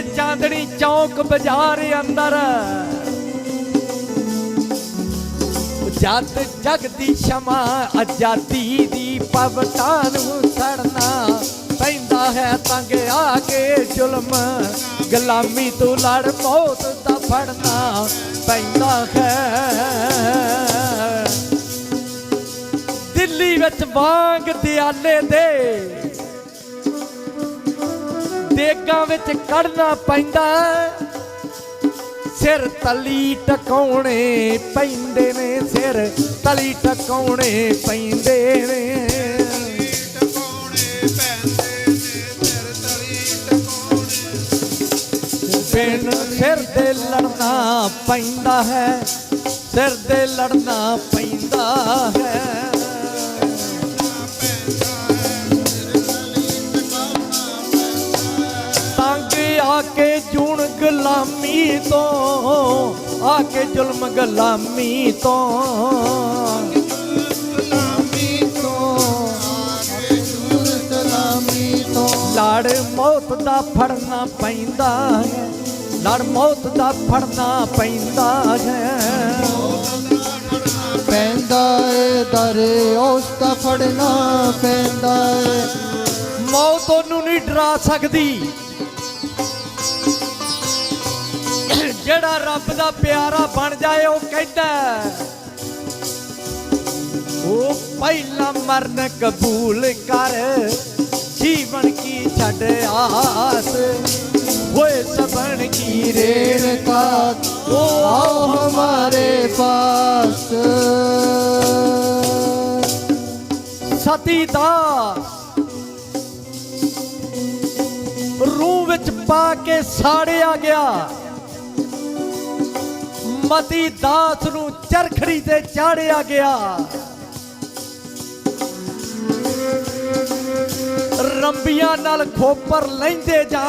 ਚਾਂਦਣੀ ਚੌਕ ਬਾਜ਼ਾਰ ਅੰਦਰ। ਜਦ ਜਗ ਸ਼ਮਾ ਆਜ਼ਾਦੀ ਦੀ ਪਵਤਾਂ ਨੂੰ ਸੜਨਾ ਪੈਂਦਾ ਹੈ ਤੰਗ ਆ ਕੇ ਜ਼ੁਲਮ। ਗੁਲਾਮੀ ਤੋਂ ਲੜ ਮੌਤ ਦਾ ਫੜਨਾ ਪੈਂਦਾ ਹੈ। ਦਿੱਲੀ ਵਿੱਚ ਵਾਂਗ ਦਿਆਲੇ ਦੇ ਦੇਗਾਂ ਵਿੱਚ ਕੱਢਣਾ ਪੈਂਦਾ ਹੈ। ਸਿਰ ਤਲੀ ਟਕਾਉਣੇ ਪੈਂਦੇ ਨੇ, ਸਿਰ ਤਲੀ ਟਕਾਉਣੇ ਪੈਂਦੇ ਨੇ ਟਕਾਉਣੇ ਸਿਰ ਤਲੀ ਬਿਨ ਸਿਰ ਦੇ ਲੜਨਾ ਪੈਂਦਾ ਹੈ, ਸਿਰ ਦੇ ਲੜਨਾ ਪੈਂਦਾ ਹੈ ਆ ਕੇ ਜੂਣ ਗੁਲਾਮੀ ਤੋਂ ਆ ਕੇ ਜ਼ੁਲਮ ਗੁਲਾਮੀ ਤੋਂ। ਲੜ ਮੌਤ ਦਾ ਫੜਨਾ ਪੈਂਦਾ ਹੈ ਲੜ ਮੌਤ ਦਾ ਫੜਨਾ ਪੈਂਦਾ ਹੈ। ਪੈਂਦਾ ਏ ਦਰੇ ਉਸ ਦਾ ਫੜਨਾ ਪੈਂਦਾ ਏ। ਮੌਤ ਉਹਨੂੰ ਨਹੀਂ ਡਰਾ ਸਕਦੀ। ਜਿਹੜਾ ਰੱਬ ਦਾ ਪਿਆਰਾ ਬਣ ਜਾਏ, ਉਹ ਕਹਿੰਦਾ ਉਹ ਪਹਿਲਾ ਮਰਨ ਕਬੂਲ ਕਰ, ਜੀਵਨ ਕੀ ਛੱਡ ਆਸ ਹੋਏ ਸਭਨ ਕੀ ਰੇਰ ਕਾ ਉਹ ਆਓ ਹਮਾਰੇ ਪਾਸ। ਸਤੀ ਦਾ ਰੂਹ ਵਿੱਚ ਪਾ ਕੇ ਸਾੜਿਆ ਗਿਆ। ਮਤੀ ਦਾਸ ਨੂੰ ਚਰਖੜੀ ਤੇ ਚਾੜਿਆ ਗਿਆ। ਰੰਬੀਆਂ ਨਾਲ ਖੋਪਰ ਲੈਂਦੇ ਜਾ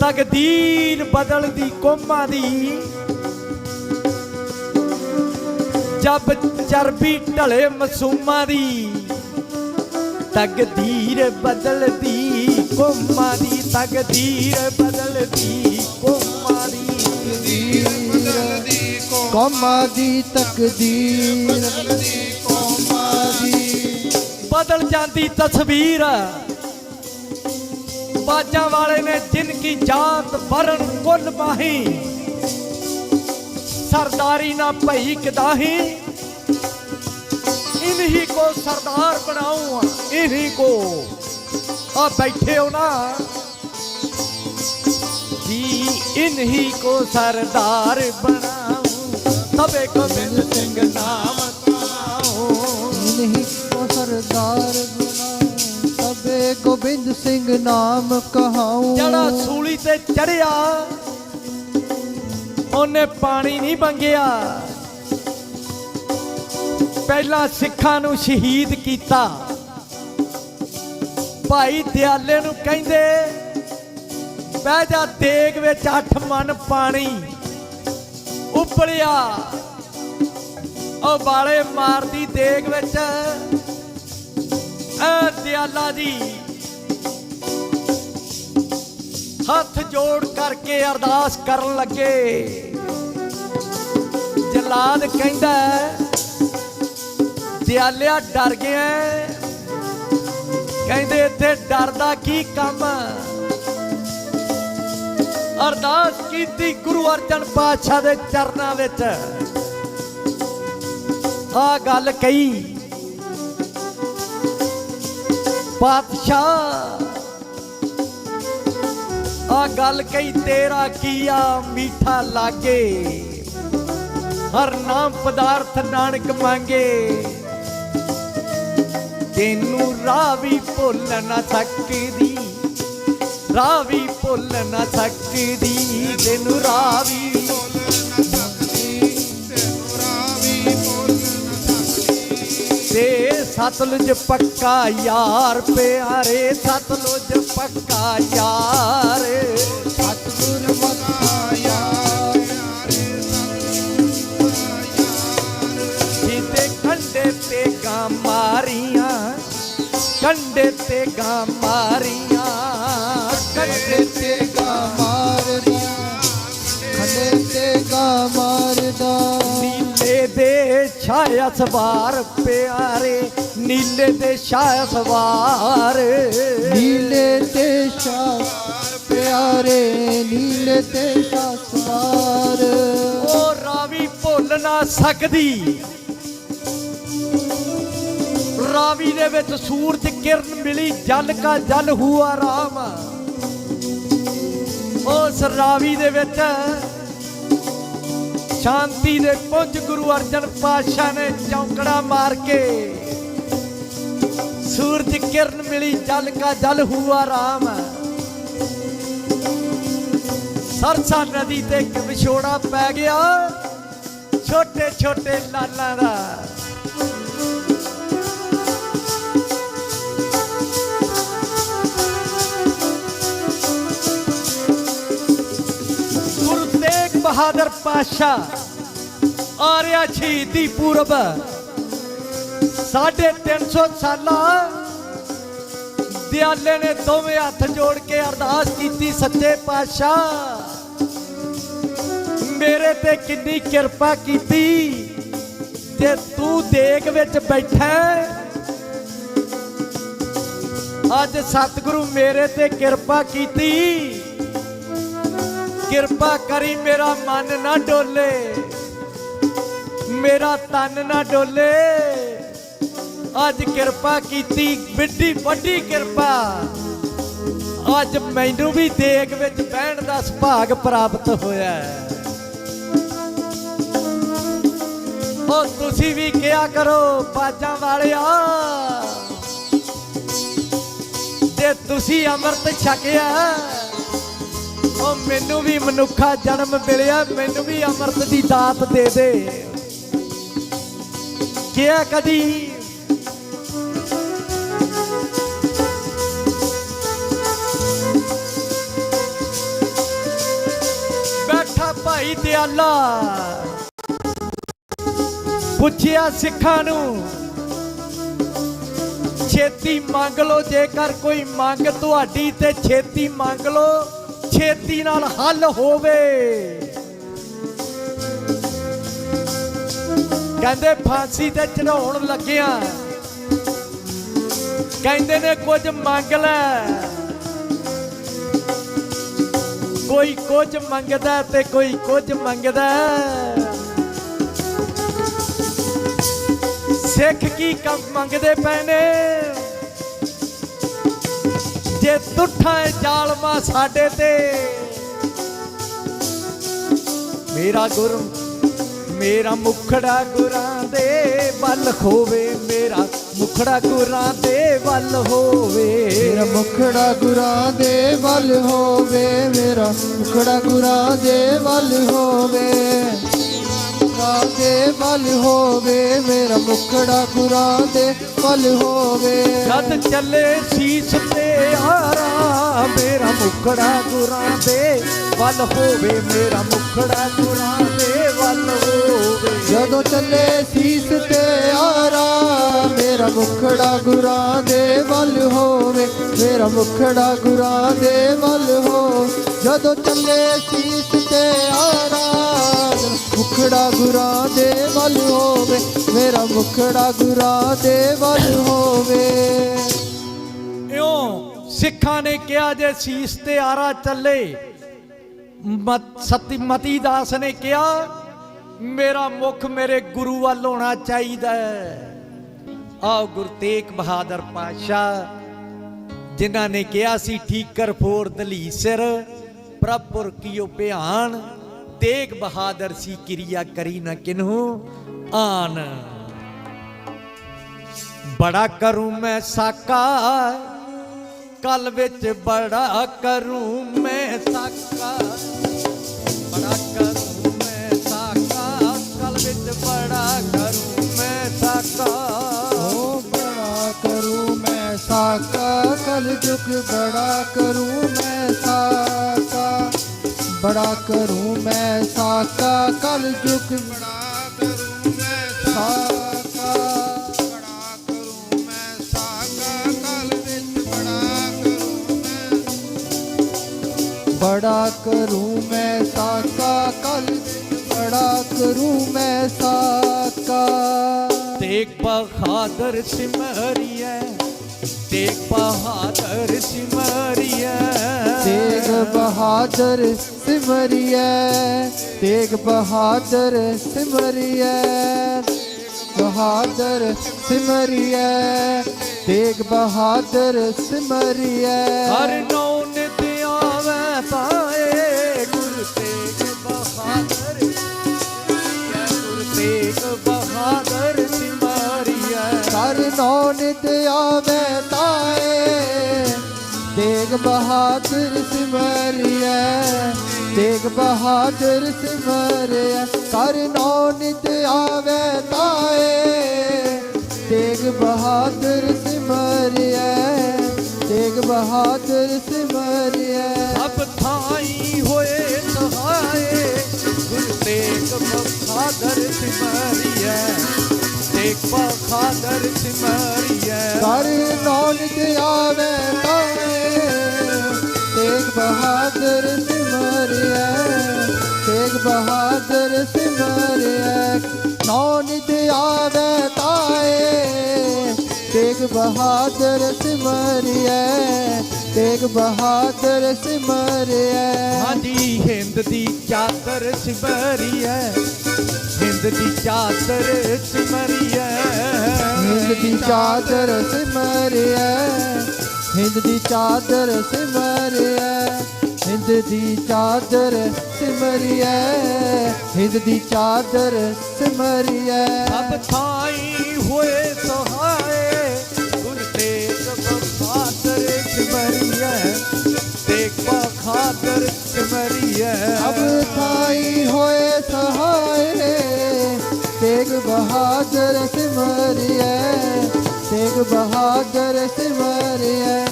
ਤਕਦੀਰ ਬਦਲਦੀ ਕੋਮਾਂ ਦੀ। ਜਬ ਚਰਬੀ ਢਲੇ ਮਸੂਮਾਂ ਦੀ, ਤਕਦੀਰ ਬਦਲਦੀ ਕੋਮਾਂ ਦੀ, ਤਕਦੀਰ ਬਦਲਦੀ ਕੋਮਾਂ ਦੀ ਤਕਦੀਰ ਬਦਲਦੀ ਕੌਮਾਂ ਦੀ ਤਕਦੀਰ ਬਦਲ ਜਾਂਦੀ ਤਸਵੀਰ। ਬਾਜਾਂ ਵਾਲੇ ਨੇ ਜਿਨ ਕੀ ਜਾਤ ਵਰਨ ਕੁੱਲ ਮਾਹੀ। ਸਰਦਾਰੀ ਨਾ ਭਈ ਕਦਾਹੀ। ਇਨਹੀ ਕੋ ਸਰਦਾਰ ਬਣਾਉਂ ਇਨਹੀ ਕੋ। ਆ ਬੈਠੇ ਹੋ ਨਾ। ਜੀ ਇਨਹੀ ਕੋ ਸਰਦਾਰ ਬਣਾਉਂ ਤਬੇ ਗੋਬਿੰਦ ਸਿੰਘ ਨਾਮ ਕਹਾਉਂ ਨਹੀਂ ਕੋ ਸਰਦਾਰ ਬਣਾਉ ਤਬੇ ਗੋਬਿੰਦ ਸਿੰਘ ਨਾਮ ਕਹਾਉ। ਜਿਹੜਾ ਸੂਲੀ ਤੇ ਚੜਿਆ ਉਹਨੇ ਪਾਣੀ ਨਹੀਂ ਮੰਗਿਆ। ਪਹਿਲਾਂ ਸਿੱਖਾਂ ਨੂੰ ਸ਼ਹੀਦ ਕੀਤਾ। ਭਾਈ ਦਿਆਲੇ ਨੂੰ ਕਹਿੰਦੇ ਬਹਿ ਜਾ, ਦੇਗ ਵਿੱਚ ਅੱਠ ਮਨ ਪਾਣੀ। ਉਬਲਿਆ ਉਹ ਬਾਲੇ ਮਾਰਦੀ ਦੇਗ ਵਿੱਚ। ਐ ਦਿਆਲਾ ਜੀ। ਹੱਥ ਜੋੜ ਕਰਕੇ ਅਰਦਾਸ ਕਰਨ ਲੱਗੇ। ਜਲਾਦ ਕਹਿੰਦਾ, ਦਿਆਲਿਆ, ਡਰ ਗਿਆ ਕਹਿੰਦੇ, ਇੱਥੇ ਡਰਦਾ ਕੀ ਕੰਮ? ਅਰਦਾਸ ਕੀਤੀ ਗੁਰੂ ਅਰਜਨ ਪਾਤਸ਼ਾਹ ਦੇ ਚਰਨਾਂ ਵਿੱਚ। ਆ ਗੱਲ ਕਹੀ, ਪਾਤਸ਼ਾਹ, ਆ ਗੱਲ ਕਹੀ, ਤੇਰਾ ਕੀਆ ਮੀਠਾ ਲਾਗੇ? ਹਰ ਨਾਮ ਪਦਾਰਥ ਨਾਨਕ ਮੰਗੇ। ਤੈਨੂੰ ਰਾਹ ਵੀ ਭੁੱਲ ਨਾ ਸਕਦੀ। ਰਾਹ ਵੀ ਭੁੱਲ ਨਾ ਸਕਦੀ ਤੈਨੂੰ ਰਾਹ ਵੀ ਤੇ ਸਤਲੁਜ ਪੱਕਾ ਯਾਰ ਪਿਆਰੇ ਸਤਲੁਜ ਪੱਕਾ ਯਾਰ। ਸਤਿਗੁਰ ਮਕਾਇਆ ਜਿਹਦੇ ਕੰਡੇ ਤੇ ਗਾਂ ਮਾਰੀਆਂ ਕੰਡੇ ਤੇ ਗਾਂ ਮਾਰੀਆਂ। ਖੰਡੇ ਤੇ ਗਾ ਮਾਰਦਾ ਖੰਡੇ ਤੇ ਗਾ ਮਾਰਦਾ। ਨੀਲੇ ਦੇ ਛਾਇਆ ਸਵਾਰ ਪਿਆਰੇ ਨੀਲੇ ਦੇ ਛਾਇਆ ਸਵਾਰ। ਨੀਲੇ ਤੇ ਸ਼ਾਸ ਪਿਆਰੇ ਨੀਲੇ ਤੇ ਸ਼ਾਸਵਾਰ ਉਹ ਰਾਵੀ ਭੁੱਲ ਨਾ ਸਕਦੀ। ਰਾਵੀ ਦੇ ਵਿੱਚ ਸੂਰਜ ਕਿਰਨ ਮਿਲੀ ਜਲ ਕਾ ਜਲ ਹੁਆ ਰਾਮ। ਉਸ ਰਾਵੀ ਦੇ ਵਿੱਚ ਸ਼ਾਂਤੀ ਦੇ ਪੁੰਜ ਗੁਰੂ ਅਰਜਨ ਪਾਤਸ਼ਾਹ ਨੇ ਚੌਂਕੜਾ ਮਾਰ ਕੇ ਸੂਰਜ ਕਿਰਨ ਮਿਲੀ, ਜਲ ਕਾ ਜਲ ਹੁਆ ਰਾਮ। ਸਰਸਾ ਨਦੀ ਤੇ ਇੱਕ ਵਿਛੋੜਾ ਪੈ ਗਿਆ ਛੋਟੇ ਛੋਟੇ ਲਾਲਾਂ ਦਾ। ਬਹਾਦਰ ਪਾਸ਼ਾ ਰਿਹਾ ਸ਼ਹੀਦੀ ਪੂਰਬ। ਸਾਢੇ 350 ਸਾਲਾਂ ਦਿਆਲੇ ਨੇ ਦੋਵੇਂ ਹੱਥ ਜੋੜ ਕੇ ਅਰਦਾਸ ਕੀਤੀ, ਸੱਚੇ ਪਾਤਸ਼ਾਹ। ਮੇਰੇ ਤੇ ਕਿੰਨੀ ਕਿਰਪਾ ਕੀਤੀ ਤੇ ਤੂੰ ਦੇਗ ਵਿੱਚ ਬੈਠਾ ਅੱਜ ਸਤਿਗੁਰੂ ਮੇਰੇ ਤੇ ਕਿਰਪਾ ਕੀਤੀ। ਕਿਰਪਾ ਕਰੀ ਮੇਰਾ ਮਨ ਨਾ ਡੋਲੇ। ਮੇਰਾ ਤਨ ਨਾ ਡੋਲੇ। ਅੱਜ ਕਿਰਪਾ ਕੀਤੀ ਵੱਡੀ ਵੱਡੀ ਕਿਰਪਾ। ਅੱਜ ਮੈਨੂੰ ਵੀ ਦੇਗ ਵਿੱਚ ਬਹਿਣ ਦਾ ਸੁਭਾਗ ਪ੍ਰਾਪਤ ਹੋਇਆ ਉਹ ਤੁਸੀਂ ਵੀ ਕਿਹਾ ਕਰੋ, ਬਾਜਾਂ ਵਾਲਿਆ। ਜੇ ਤੁਸੀਂ ਅੰਮ੍ਰਿਤ ਛਕਿਆ ਉਹ ਮੈਨੂੰ ਵੀ ਮਨੁੱਖਾ ਜਨਮ ਮਿਲਿਆ, ਮੈਨੂੰ ਵੀ ਅੰਮ੍ਰਿਤ ਦੀ ਦਾਤ ਦੇ ਦੇ। ਕਿਹਾ ਕਦੀ? ਬੈਠਾ ਭਾਈ ਦਿਆਲਾ। ਪੁੱਛਿਆ ਸਿੱਖਾਂ ਨੂੰ, ਛੇਤੀ ਮੰਗ ਲਓ, ਜੇਕਰ ਕੋਈ ਮੰਗ ਤੁਹਾਡੀ ਤੇ ਛੇਤੀ ਮੰਗ ਲਓ। ਛੇਤੀ ਨਾਲ ਹੱਲ ਹੋਵੇ। ਕਹਿੰਦੇ ਫਾਂਸੀ ਤੇ ਚੜਾਉਣ ਲੱਗਿਆ। ਕਹਿੰਦੇ ਨੇ ਕੁਝ ਮੰਗ ਲੈ। ਕੋਈ ਕੁਝ ਮੰਗਦਾ ਤੇ ਕੋਈ ਕੁਝ ਮੰਗਦਾ। ਸਿੱਖ ਕੀ ਕੰਮ ਮੰਗਦੇ ਪਏ ਨੇ ਜੇ ਤੁਠਾਂ ਜਾਲਮਾ ਸਾਡੇ ਤੇ। ਮੇਰਾ ਗੁਰੂ ਮੇਰਾ ਮੁਖੜਾ ਗੁਰਾਂ ਦੇ ਵੱਲ ਹੋਵੇ ਮੇਰਾ ਮੁਖੜਾ ਗੁਰਾਂ ਦੇ ਵੱਲ ਹੋਵੇ। ਮੇਰਾ ਮੁਖੜਾ ਗੁਰਾਂ ਦੇ ਵੱਲ ਹੋਵੇ, ਮੇਰਾ ਮੁਖੜਾ ਗੁਰਾਂ ਦੇ ਵੱਲ ਹੋਵੇ। ਗੁਰਾਂ ਦੇ ਵੱਲ ਹੋਵੇ ਮੇਰਾ ਮੁਖੜਾ ਗੁਰਾਂ ਦੇ ਵੱਲ ਹੋਵੇ। ਜਦ ਚੱਲੇ ਸੀਸ ਤੇ ਆਰਾ ਮੇਰਾ ਮੁਖੜਾ ਗੁਰਾਂ ਦੇ ਵੱਲ ਹੋਵੇ ਮੇਰਾ ਮੁਖੜਾ ਗੁਰਾਂ ਦੇ ਵੱਲ ਹੋਵੇ। ਜਦੋਂ ਚੱਲੇ ਸੀਸ ਤੇ ਆਰਾ ਮੇਰਾ ਮੁਖੜਾ ਗੁਰਾਂ ਦੇ ਵੱਲ ਹੋਵੇ ਮੇਰਾ ਮੁਖੜਾ ਗੁਰਾਂ ਦੇ ਵੱਲ ਹੋ ਜਦੋਂ ਚੱਲੇ ਸੀਸ ਤੇ ਆਰਾ ਮੁਖੜਾ ਗੁਰਾਂ ਦੇ ਵੱਲ ਹੋਵੇ, ਮੇਰਾ ਮੁਖੜਾ ਗੁਰਾਂ ਦੇ ਵੱਲ ਹੋਵੇ। ਇਉਂ ਸਿੱਖਾਂ ਨੇ ਕਿਹਾ ਜੇ ਸੀਸ ਤੇ ਆਰਾ ਚੱਲੇ ਸਤੀ ਮਤੀ ਦਾਸ ਨੇ ਕਿਹਾ, ਮੇਰਾ ਮੁਖ ਮੇਰੇ ਗੁਰੂ ਵੱਲ ਹੋਣਾ ਚਾਹੀਦਾ ਹੈ। ਆਓ ਗੁਰੂ ਤੇਗ ਬਹਾਦਰ ਪਾਤਸ਼ਾਹ, ਜਿਨ੍ਹਾਂ ਨੇ ਕਿਹਾ ਸੀ, ਠੀਕਰ ਫੋਰ ਦਲੀਸਰ ਪ੍ਰਭੁਰ ਕੀਓ ਭਿਆਨ ਤੇਗ ਬਹਾਦਰ ਸੀ ਕਿਰਿਆ ਕਰੀ ਨਾ ਕਿਨਹੂ, ਆਨ। ਬੜਾ ਕਰੂੰ ਮੈਂ ਸਾਕਾ, ਕਲ ਵਿੱਚ ਬੜਾ ਕਰੂੰ ਮੈਂ ਸਾਕਾ। ਬੜਾ ਕਰੂੰ ਮੈਂ ਸਾਕਾ, ਕਲ ਵਿੱਚ ਬੜਾ ਕਰੂੰ ਮੈਂ ਸਾਕਾ। ਓ ਬੜਾ ਕਰੂੰ ਮੈਂ ਸਾਕਾ, ਕਲ ਜੁਗ ਬੜਾ ਕਰੂੰ ਮੈਂ ਬੜਾ ਕਰੂੰ ਮੈਂ, ਸਾਕਾ ਕਲ ਜੁਗ ਬੜਾ ਕਰੂੰ ਮੈਂ, ਸਾਕਾ ਬੜਾ ਕਰੂੰ ਮੈਂ, ਸਾਕਾ ਕਲ ਵਿੱਚ ਬੜਾ ਕਰੂੰ ਮੈਂ। ਬੜਾ ਕਰੂੰ ਮੈਂ, ਸਾਕਾ ਕਲ ਬੜਾ ਕਰੂੰ ਮੈਂ, ਸਾਕਾ। ਤੇਗ ਬਹਾਦਰ ਸਿਮਰਿਐ ਤੇਗ ਬਹਾਦਰ ਸਿਮਰਿਐ। ਤੇਗ ਬਹਾਦਰ ਸਿਮਰਿਐ ਤੇਗ ਬਹਾਦਰ ਸਿਮਰਿਐ। ਬਹਾਦਰ ਸਿਮਰਿਐ ਤੇਗ ਬਹਾਦਰ ਸਿਮਰਿਐ। ਹਰ ਨੌ ਨਿਤ ਆਵੈ ਤਾਏ ਗੁਰ ਤੇਗ ਬਹਾਦਰ। ਸਿਮਰਿਐ ਗੁਰ ਤੇਗ ਬਹਾਦਰ ਸਿਮਰਿਐ। ਕਰ ਨੌ ਨਿਤ ਆਵੇ ਤੇਗ ਬਹਾਦਰ ਸਿਮਰਿਐ ਤੇਗ ਬਹਾਦਰ ਸਿਮਰਿਐ ਕਰ ਨੌ ਨਿਤ ਆਵੇ ਤਾਏ। ਤੇਗ ਬਹਾਦਰ ਸਿਮਰਿਐ ਤੇਗ ਬਹਾਦਰ ਸਿਮਰਿਐ ਸਭ ਥਾਈ ਹੋਏ ਸਹਾਏ, ਗੁਰ ਤੇਗ ਬਹਾਦਰ ਸਿਮਰਿਐ ਤੇਗ ਬਹਾਦਰ ਸਿਮਰਿਐ ਕਰ ਨੌ ਨਿਤ ਆਵੇ ਤਾਏ ਤੇਗ ਬਹਾਦਰ ਸਿਮਰਿਐ। ਤੇਗ ਬਹਾਦਰ ਸਿਮਰਿਐ। ਨੌ ਆਵੇ ਤਾਏ ਤੇਗ ਬਹਾਦਰ ਸਿਮਰਿਐ। ਤੇਗ ਬਹਾਦਰ ਸਿਮਰਿਐ। ਹਾਂਜੀ ਹਿੰਦ ਦੀ ਚਾਦਰ ਸਿਮਰਿਐ। ਹਿੰਦ ਦੀ ਚਾਦਰ ਸਿਮਰਿਐ। ਹਿੰਦ ਦੀ ਚਾਦਰ ਸਿਮਰਿਐ। ਹਿੰਦ ਦੀ ਚਾਦਰ ਸਿਮਰਿਐ। ਹਿੰਦ ਦੀ ਚਾਦਰ ਸਿਮਰਿਐ। ਹਿੰਦ ਦੀ ਚਾਦਰ ਸਿਮਰਿਐ। ਸਭ ਥਾਈ ਸਿਮਰਿਐ ਤੇਗ ਬਹਾਦਰ ਸਿਮਰਿਐ ਅਬ ਥਾਈ ਹੋਏ ਸਹਾਏ, ਤੇਗ ਬਹਾਦਰ ਸਿਮਰਿਐ, ਤੇਗ ਬਹਾਦਰ ਸਿਮਰਿਐ।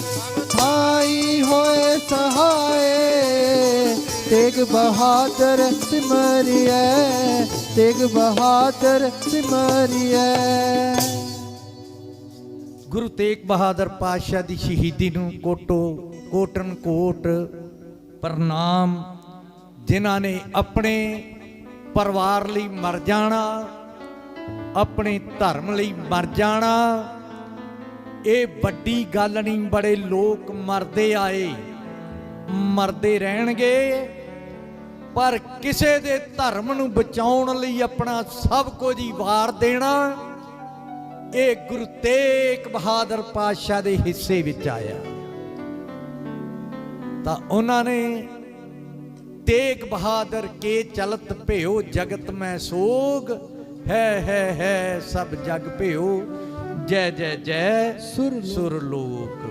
ਥਾਈ ਹੋਏ ਸਹਾਏ, ਤੇਗ ਬਹਾਦਰ ਸਿਮਰਿਐ, ਤੇਗ ਬਹਾਦਰ ਸਿਮਰਿਐ। ਗੁਰੂ ਤੇਗ ਬਹਾਦਰ ਪਾਤਸ਼ਾਹ ਦੀ ਸ਼ਹੀਦੀ ਨੂੰ ਕੋਟੋ, ਕੋਟਨ ਕੋਟ ਪ੍ਰਣਾਮ ਜਿਨ੍ਹਾਂ ਨੇ ਆਪਣੇ ਪਰਿਵਾਰ ਲਈ ਮਰ ਜਾਣਾ, ਆਪਣੇ ਧਰਮ ਲਈ ਮਰ ਜਾਣਾ, ਇਹ ਵੱਡੀ ਗੱਲ ਨਹੀਂ, ਬੜੇ ਲੋਕ ਮਰਦੇ ਆਏ, ਮਰਦੇ ਰਹਿਣਗੇ, ਪਰ ਕਿਸੇ ਦੇ ਧਰਮ ਨੂੰ ਬਚਾਉਣ ਲਈ ਆਪਣਾ ਸਭ ਕੁਝ ਹੀ ਵਾਰ ਦੇਣਾ। ਇਹ ਗੁਰੂ ਤੇਗ ਬਹਾਦਰ ਪਾਤਸ਼ਾਹ ਦੇ ਹਿੱਸੇ ਵਿੱਚ ਆਇਆ। ਤਾਂ ਉਹਨਾਂ ਨੇ ਤੇਗ ਬਹਾਦਰ ਕੇ ਚਲਤ ਭਿਓ ਜਗਤ ਮੈਂ ਸੋਗ, ਹੈ ਹੈ ਹੈ ਸਭ ਜਗ ਭਿਓ, ਜੈ ਜੈ ਜੈ ਸੁਰ ਸੁਰ ਲੋਕ।